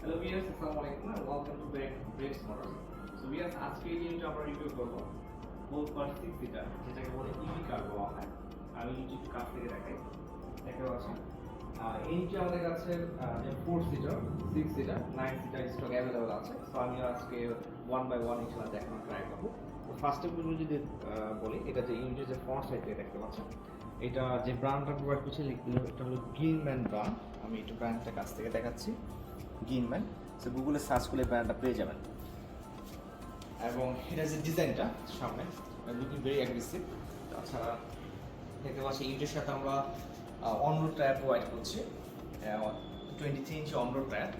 Hello viewers আসসালামু আলাইকুম and welcome to Break Breaks Motors. So viewers আজকে এই জিনিসটা আমরা রিভিউ করব। বোল পার সিক্স সিটার যেটাকে বলে ইভি কার বলা হয়। আমি ইউটি একটু কাছ থেকে দেখাই দেখতে পাচ্ছেন। এই নিচে আমাদের কাছে যে four seater six seater nine seater stock available আছে। সো আমি আজকে ওয়ান বাই ওয়ান ইনশাল্লাহ দেখানোর ট্রাই করব। ফার্স্ট অফ যদি বলি, এটা যে ইউনিটের যে ফ্রন্ট সাইড দেখতে পাচ্ছেন, এটা যে ব্র্যান্ডটা প্রোভাইড করছে, এটা হলো গ্রিনম্যান ব্র্যান্ড আমি একটু ব্র্যান্ডটা কাছ থেকে দেখাচ্ছি। গ্রিনম্যান সো গুগলে সার্চ করলে ব্র্যান্ডটা পেয়ে যাবেন। এবং এটা যে ডিজাইনটা সামনে লুকিং ভেরি অ্যাগ্রেসিভ তাছাড়া দেখতে পাচ্ছি ইউটের সাথে আমরা অনরোড টায়ার প্রোভাইড করছি। Twenty three inch on road tyre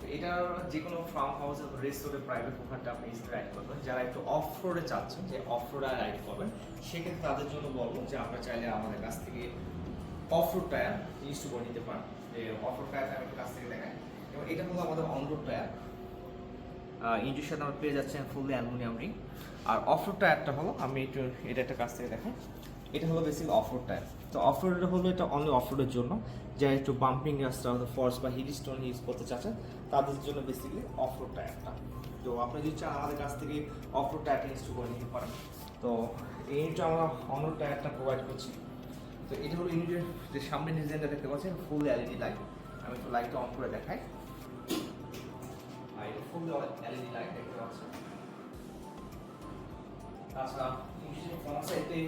তো এটা যে কোনো ফার্ম হাউস এবং রেস্টোরে প্রাইভেট ওখানটা আপনি রাইড করবেন। যারা একটু অফ রোডে চাচ্ছেন, যে অফ রোডে রাইড করবেন, সেক্ষেত্রে তাদের জন্য বলব যে আপনারা চাইলে আমাদের কাছ থেকে অফ রোড টায়ার ইউজ করে নিতে পারেন। যে অফ রোড টায়ার আমি কাছ থেকে দেখাই এবং এটা হলো আমাদের অনরোড টায়ার ইঞ্জির সাথে আমরা পেয়ে যাচ্ছেন ফুললি অ্যালুমিনিয়াম রিং আর অফ রোড টায়ারটা হলো, আমি একটু এটা একটা কাছ থেকে দেখাই। এটা হলো বেসিক্যালি অফ রোড টায়ার তো অফ রোডটা হলো এটা অনলি অফ রোডের জন্য। যারা একটু বাম্পিং রাস্তা, হয়তো ফর্স বা হিল স্টোন ইউজ করতে চাচ্ছেন, তাদের জন্য বেসিক্যালি অফ রোড টায়ারটা তো আপনি যদি চান আমাদের কাছ থেকে অফ রোড টায়ারটা ইনস্টল করে নিতে পারেন। তো এই এইটা আমরা অন রোড টায়ারটা প্রোভাইড করছি। তো এটা হলো ইউনিটের যে সামনে ডিজাইনটা দেখতে পাচ্ছেন ফুল এলইডি লাইট আমি একটু লাইটটা অন করে দেখাই। আর এটা ফুল এলইডি লাইট দেখতে পাচ্ছেন। তাছাড়া ফ্রন্ট সাইডে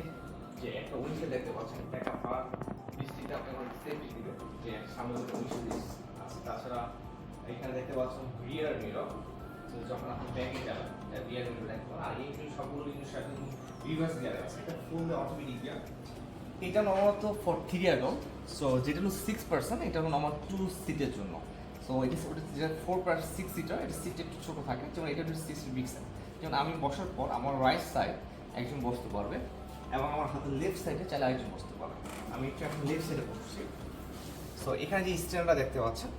যে একটা উইন্ডো দেখতে পাচ্ছেন ব্যাকআপ পাওয়ার বৃষ্টিটা আপনার সেফটি দিবে যে সামনে উইন্ডো আছে। তাছাড়া এখানে দেখতে পাচ্ছেন রিয়ার মিরর তো যখন আপনি ব্যাগে যাবেন রিয়ার মিরর আর এই সবগুলো জিনিস সাথে রিভার্স গিয়ার আছে। এটা ফুল অটোমেটিক গিয়ার এটা নর্মালত ফর থ্রি অ্যাডল সো যেটা হলো সিক্স পার্সেন্ট এটা হলো আমার টু সিটের জন্য। সো এটা যেটা ফোর পার্সেন্ট সিক্স সিটার এটা সিট একটু ছোটো থাকে। যেমন এটা হচ্ছে সিক্স বিগ সাইড যেমন আমি বসার পর আমার রাইট সাইড একজন বসতে পারবে এবং আমার হাতের লেফট সাইডে চাইলে আরেকজন বসতে পারবে। আমি একটু এখন লেফট সাইডে বসছি। সো এখানে যে স্ট্যান্ডটা দেখতে পাচ্ছেন,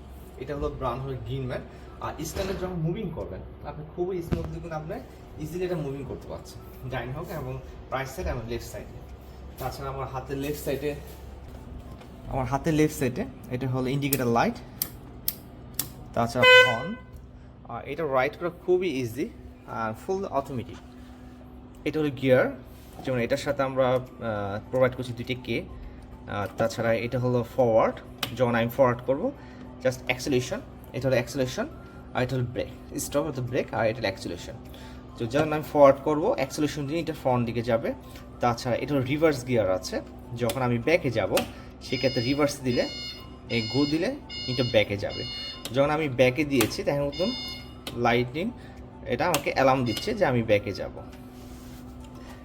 এটা হলো ব্রাউন হলো গ্রিন ম্যাট আর স্ট্যান্ডে যখন মুভিং করবেন, আপনি খুবই স্মুথলি কিন্তু আপনি ইজিলি এটা মুভিং করতে পারছেন। ডাইন হোক, এবং রাইট সাইড এবং লেফট সাইডে তাছাড়া আমার হাতের লেফট সাইডে আমার হাতের লেফট সাইডে এটা হলো ইন্ডিকেটার লাইট তাছাড়া হর্ন আর এটা রাইট করা খুবই ইজি আর ফুল অটোমেটিক এটা হলো গিয়ার যেমন এটার সাথে আমরা প্রোভাইড করছি দুইটি কে তাছাড়া এটা হলো ফরওয়ার্ড যখন আমি ফরওয়ার্ড করব জাস্ট অ্যাক্সেলেশন এটা হলো অ্যাক্সেলেশন আর এটা হলো ব্রেক স্টপ হলো ব্রেক আর এটা অ্যাক্সেলেশন তো যখন আমি ফরওয়ার্ড করব অ্যাক্সেলেশন দিয়ে এটা ফ্রন্ট দিকে যাবে, তাছাড়া এটা হলো রিভার্স গিয়ার আছে, যখন আমি ব্যাকে যাব সেক্ষেত্রে রিভার্স দিলে, এই গো দিলে এটা ব্যাকে যাবে। যখন আমি ব্যাকে দিয়েছি তখন মতন লাইটিং এটা আমাকে অ্যালার্ম দিচ্ছে যে আমি ব্যাকে যাব।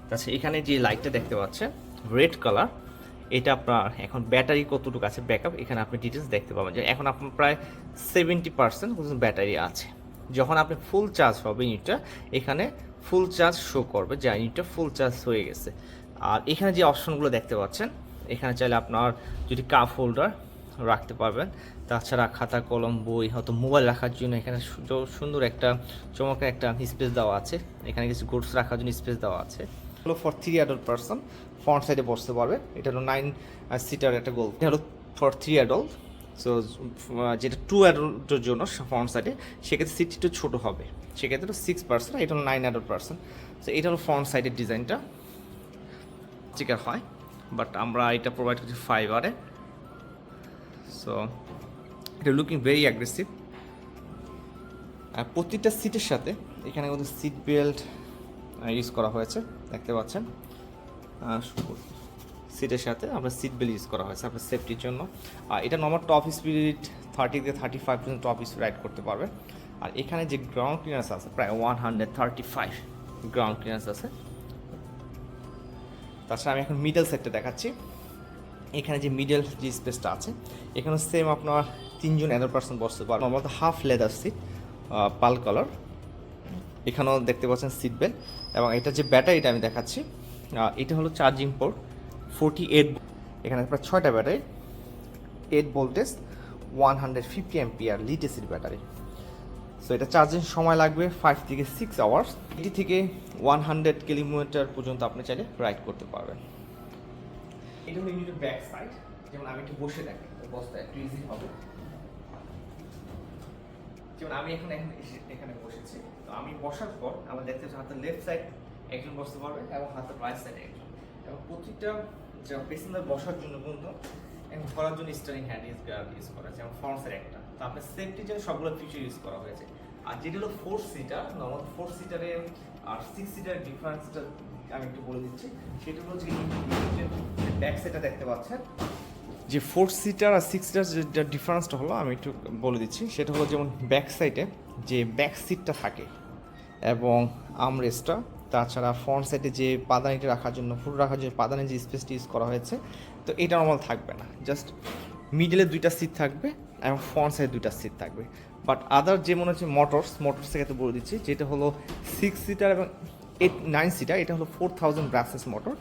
তাছাড়া এখানে যে লাইটটা দেখতে পাচ্ছেন রেড কালার এটা আপনার এখন ব্যাটারি কতটুকু আছে ব্যাকআপ এখানে আপনি ডিটেলস দেখতে পাবেন যে এখন আপনার প্রায় সেভেন্টি পার্সেন্ট ব্যাটারি আছে। যখন আপনি ফুল চার্জ হবে ইউনিটটা এখানে ফুল চার্জ শো করবে যে ইউনিটটা ফুল চার্জ হয়ে গেছে। আর এখানে যে অপশনগুলো দেখতে পাচ্ছেন এখানে চাইলে আপনার যদি কাপ হোল্ডার রাখতে পারবেন। তাছাড়া খাতা, কলম, বই হয়তো মোবাইল রাখার জন্য এখানে সুন্দর একটা, চমৎকার একটা স্পেস দেওয়া আছে। এখানে কিছু গুডস রাখার জন্য স্পেস দেওয়া আছে। হলো for three adult person front সাইডে বসতে পারবে। এটা হলো নাইন সিটার একটা গোল এটা হলো ফর থ্রি অ্যাডল্ট সো যেটা টু অ্যাডল্টের জন্য ফ্রন্ট সাইডে সেক্ষেত্রে সিট একটু ছোটো হবে। সেক্ষেত্রে সিক্স পার্সেন্ট এটা হলো নাইন অ্যাডল্ট পার্সন সো এটা হলো ফ্রন্ট সাইডের ডিজাইনটা চিকার হয়। বাট আমরা এটা প্রোভাইড করছি ফাইবারে সো এটা লুকিং ভেরি অ্যাগ্রেসিভ আর প্রতিটা সিটের সাথে এখানে কিন্তু সিট বেল্ট ইউজ করা হয়েছে, দেখতে পাচ্ছেন। সিটের সাথে আপনার সিট বেল্ট ইউজ করা হয়েছে আপনার সেফটির জন্য। আর এটা নর্মাল টপ স্পিড থার্টি থেকে থার্টি ফাইভ পর্যন্ত টপ স্পিড রাইড করতে পারবে। আর এখানে যে গ্রাউন্ড ক্লিয়ারেন্স আছে, প্রায় one hundred thirty five ground clearance আছে। তাছাড়া আমি এখন মিডল সেটটা দেখাচ্ছি। এখানে যে মিডল যে স্পেসটা আছে এখানে সেম আপনার তিনজন এগারো পার্সেন্ট বসতে পারবে। নর্মাল হাফ লেদার সিট পাল কালার এখানেও দেখতে পাচ্ছেন সিট বেল্ট এবং এটা যে ব্যাটারিটা আমি দেখাচ্ছি এটা হলো চার্জিং পোর্ট ফোর্টি এইট এখানে প্রায় ছয়টা battery eight voltage one hundred fifty ampere lead এসির ব্যাটারি। সো এটা চার্জিং সময় লাগবে ফাইভ থেকে সিক্স আওয়ার্স এটি থেকে ওয়ান হান্ড্রেড কিলোমিটার পর্যন্ত আপনি চাইলে রাইড করতে পারবেন। এটা হলো ইউনিটের ব্যাক সাইড যেমন আমি একটু বসে দেখি বসতে একটু ইজি হবে। যেমন আমি এখানে এখন এখানে বসেছি। তো আমি বসার পর আমার দেখতে পাচ্ছি হাতের লেফট সাইড একজন বসতে পারবে এবং হাতের রাইট সাইডে একজন। এবং প্রতিটা যে পেসেঞ্জার বসার জন্য বন্ধু এবং ধরার জন্য স্টারিং হ্যান্ড ইউজ ইউজ করা এবং ফ্রন্ট সাইড একটা। তো আপনার সেফটির জন্য সবগুলো ফিচার ইউজ করা হয়েছে। আর যেটা হলো ফোর সিটার নর্মাল ফোর সিটারে আর সিক্স সিটার ডিফারেন্সটা আমি একটু বলে দিচ্ছি, সেটা হলো যে ব্যাক সাইডটা দেখতে পাচ্ছেন। যে ফোর সিটার আর সিক্স সিটার যে ডিফারেন্সটা হলো, আমি একটু বলে দিচ্ছি। সেটা হলো যেমন ব্যাক সাইডে যে ব্যাক সিটটা থাকে এবং আমরেস্টটা তাছাড়া ফ্রন্ট সাইডে যে পাদানিটা রাখার জন্য, ফুল রাখার জন্য পাদানি যে স্পেসটি ইউজ করা হয়েছে, তো এটা নর্মাল থাকবে না। জাস্ট মিডলে দুইটা সিট থাকবে এবং ফ্রন্ট সাইডে দুইটা সিট থাকবে। বাট আদার যে মনে হচ্ছে মোটরস মোটরস থেকে তো বলে দিচ্ছি, যেটা হলো সিক্স সিটার এবং এইট নাইন সিটার এটা হলো ফোর থাউজেন্ড ব্রাসেস মোটর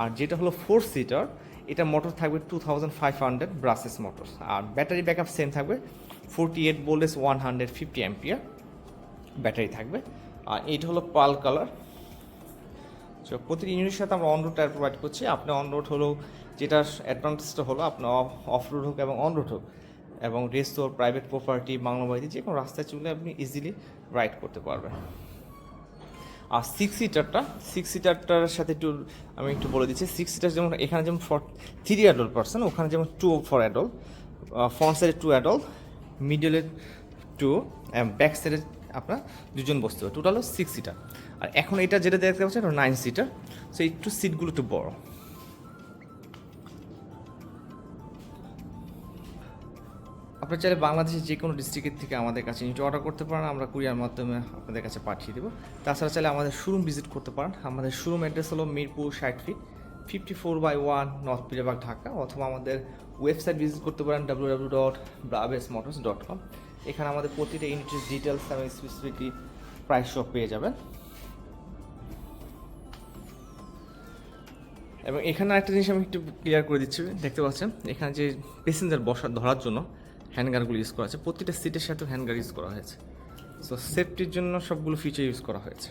আর যেটা হলো ফোর সিটার এটা মোটর থাকবে two thousand five hundred brushless motor আর ব্যাটারি ব্যাকআপ সেম থাকবে forty eight volts one hundred fifty ampere battery থাকবে, আর এইটা হলো পাল কালার সো প্রতিটি ইউনিটের সাথে আমরা অন রোড টায়ার প্রোভাইড করছি। আপনি অন রোড হলো যেটার অ্যাডভান্টেজটা হলো আপনার অফ রোড হোক এবং অন রোড হোক এবং রেস্তোর প্রাইভেট প্রপার্টি বাংলা বাড়িতে যে কোনো রাস্তায় চলে আপনি ইজিলি রাইড করতে পারবেন। আর সিক্স সিটারটা সিক্স সিটারটার সাথে একটু, আমি একটু বলে দিচ্ছি সিক্স সিটার যেমন এখানে যেমন ফর থ্রি অ্যাডল পার্সন ওখানে যেমন টু ফর অ্যাডল ফ্রন্ট সাইডে টু অ্যাডল মিডলে টু ব্যাক সাইডে আপনার দুজন বসতে হবে। টোটাল সিক্স সিটার আর এখন এটা যেটা দেখতে পাচ্ছেন নাইন সিটার সো একটু সিটগুলো একটু বড়। আপনি চাইলে বাংলাদেশের যে কোনো ডিস্ট্রিক্টের থেকে আমাদের কাছে নিচে অর্ডার করতে পারেন, আমরা কুরিয়ার মাধ্যমে আপনাদের কাছে পাঠিয়ে দেবো। তাছাড়া চাইলে আমাদের শোরুম ভিজিট করতে পারেন। আমাদের শোরুম অ্যাড্রেস হলো মিরপুর ষাট feet fifty four by one north Pirabag Dhaka, অথবা আমাদের ওয়েবসাইট ভিজিট করতে পারেন W W dot Brabus motors dot com এখানে আমাদের প্রতিটা ইউনিটের ডিটেলস এবং স্পেসিফিকলি প্রাইস সব পেয়ে যাবেন। এবং এখানে একটা জিনিস আমি একটু ক্লিয়ার করে দিচ্ছি, দেখতে পাচ্ছেন? এখানে যে প্যাসেঞ্জার বসার ধরার জন্য হ্যান্ডগারগুলো ইউজ করা আছে প্রতিটা সিটের সাথে হ্যান্ডগার ইউজ করা হয়েছে। সো সেফটির জন্য সবগুলো ফিচার ইউজ করা হয়েছে।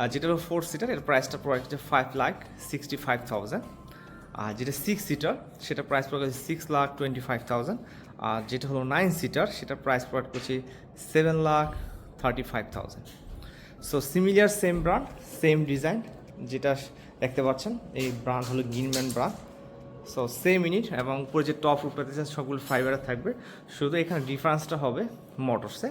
আর যেটা হলো ফোর সিটার এর প্রাইসটা প্রোভাইড হচ্ছে five lakh sixty five thousand আর যেটা সিক্স সিটার সেটা প্রাইস প্রোভাইড করছে six lakh twenty five thousand আর যেটা হলো নাইন সিটার সেটা প্রাইস প্রোভাইড করছে seven lakh thirty five thousand so similar same brand same design যেটা দেখতে পাচ্ছেন, এই ব্র্যান্ড হলো গিনম্যান ব্র্যান্ড সো সেম ইউনিট এবং উপরে যে টপ রুপটাতে সবগুলো ফাইবারের থাকবে, শুধু এখানে ডিফারেন্সটা হবে মোটরসে